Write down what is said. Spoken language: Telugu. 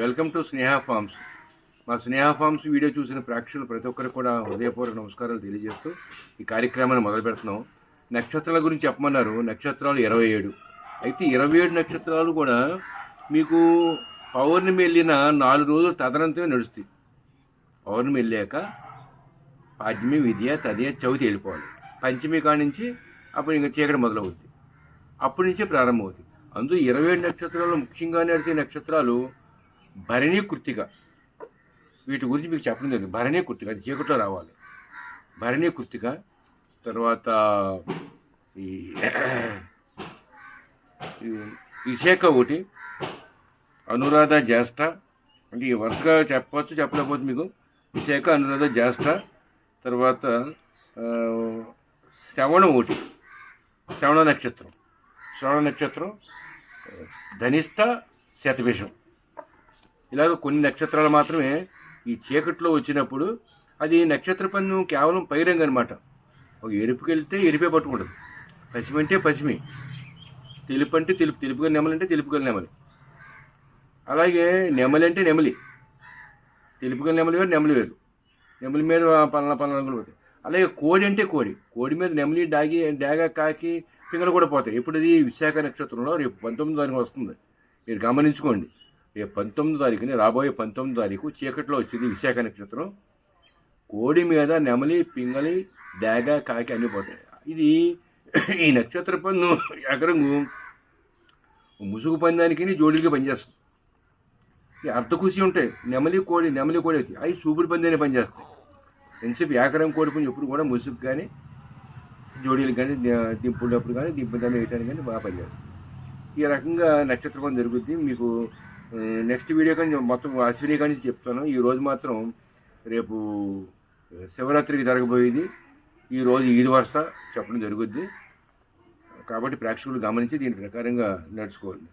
Welcome to Sneha forms. మా స్నేహ ఫార్మ్స్ వీడియో చూసిన ప్రేక్షకులు ప్రతి ఒక్కరికి కూడా హృదయపూర్వక నమస్కారాలు తెలియజేస్తూ ఈ కార్యక్రమాన్ని మొదలు పెడుతున్నాం. నక్షత్రాల గురించి చెప్పమన్నారు. నక్షత్రాలు ఇరవై ఏడు. అయితే ఇరవై ఏడు నక్షత్రాలు కూడా మీకు పౌర్ణమి వెళ్ళిన నాలుగు రోజులు తదనంతమే నడుస్తాయి. పౌర్ణమి వెళ్ళాక పాడ్యమి విద్య తదియ చవితి వెళ్ళిపోవాలి. పంచమి కాడి నుంచి అప్పుడు ఇంకా చీకటి మొదలవుద్ది. అప్పటి నుంచే ప్రారంభమవుతుంది అందులో ఇరవై ఏడు నక్షత్రాలు ముఖ్యంగా నడిచే నక్షత్రాలు భరణీ కృత్తిక వీటి గురించి మీకు చెప్పడం జరిగింది. భరణీ కృతిక అది చీకట్లో రావాలి. భరణి కృత్తిక తర్వాత ఈ విశాఖ ఒకటి అనురాధ జ్యేష్ఠ అంటే ఈ వరుసగా చెప్పవచ్చు చెప్పలేకపోతే మీకు. విశాఖ అనురాధ జ్యేష్ఠ తర్వాత శ్రవణం ఒకటి శ్రవణ నక్షత్రం. శ్రవణ నక్షత్రం ధనిష్ట శతభిషం. ఇలాగ కొన్ని నక్షత్రాలు మాత్రమే ఈ చీకట్లో వచ్చినప్పుడు అది నక్షత్ర పన్ను కేవలం పైరంగు అనమాట ఒక ఎరుపుకి వెళ్తే ఎరిపే పట్టుకుంటుంది. పసిమి అంటే పసిమి తెలుపు అంటే తెలుపు. తెలుపుగా నెమలి అంటే తెలుపుగా నెమలి. అలాగే నెమలి అంటే నెమలి. తెలుపుగా నెమలి వేరు నెమలి వేరు. నెమలి మీద పలానా పలానా పోతాయి. అలాగే కోడి అంటే కోడి. కోడి మీద నెమలి డాగి డాగ కాకి పింగలు కూడా పోతాయి. ఇప్పుడు ఇది విశాఖ నక్షత్రంలో రేపు పంతొమ్మిది తారీఖు వస్తుంది. మీరు గమనించుకోండి. రేపు పంతొమ్మిది తారీఖుని రాబోయే పంతొమ్మిది తారీఖు చీకట్లో వచ్చింది విశాఖ నక్షత్రం. కోడి మీద నెమలి పింగలి డాగ కాకి అన్నీ పోతాయి. ఇది ఈ నక్షత్ర పన్ను ఎకరంగు. ముసుగు పందానికి జోడీలకి పనిచేస్తుంది. ఈ అర్ధకుసి ఉంటాయి. నెమలి కోడి నెమలి కోడి అవుతాయి. అవి సూపుడు పందాన్ని పనిచేస్తాయి. ఎంతసేపు ఏకరం కోడి పుంజు ఎప్పుడు కూడా ముసుగు కానీ జోడీలు కానీ దింపుడప్పుడు కానీ దింపుదాన్ని వేయటానికి కానీ బాగా పనిచేస్తుంది ఈ రకంగా నక్షత్ర పని జరుగుద్ది. మీకు నెక్స్ట్ వీడియో కానీ మొత్తం అశ్విని కానీ చెప్తాను. ఈ రోజు మాత్రం రేపు శివరాత్రికి జరగబోయేది. ఈ రోజు వరుస చెప్పడం జరుగుద్ది. కాబట్టి ప్రేక్షకులు గమనించి దీని ప్రకారంగా నడుచుకోవాలి.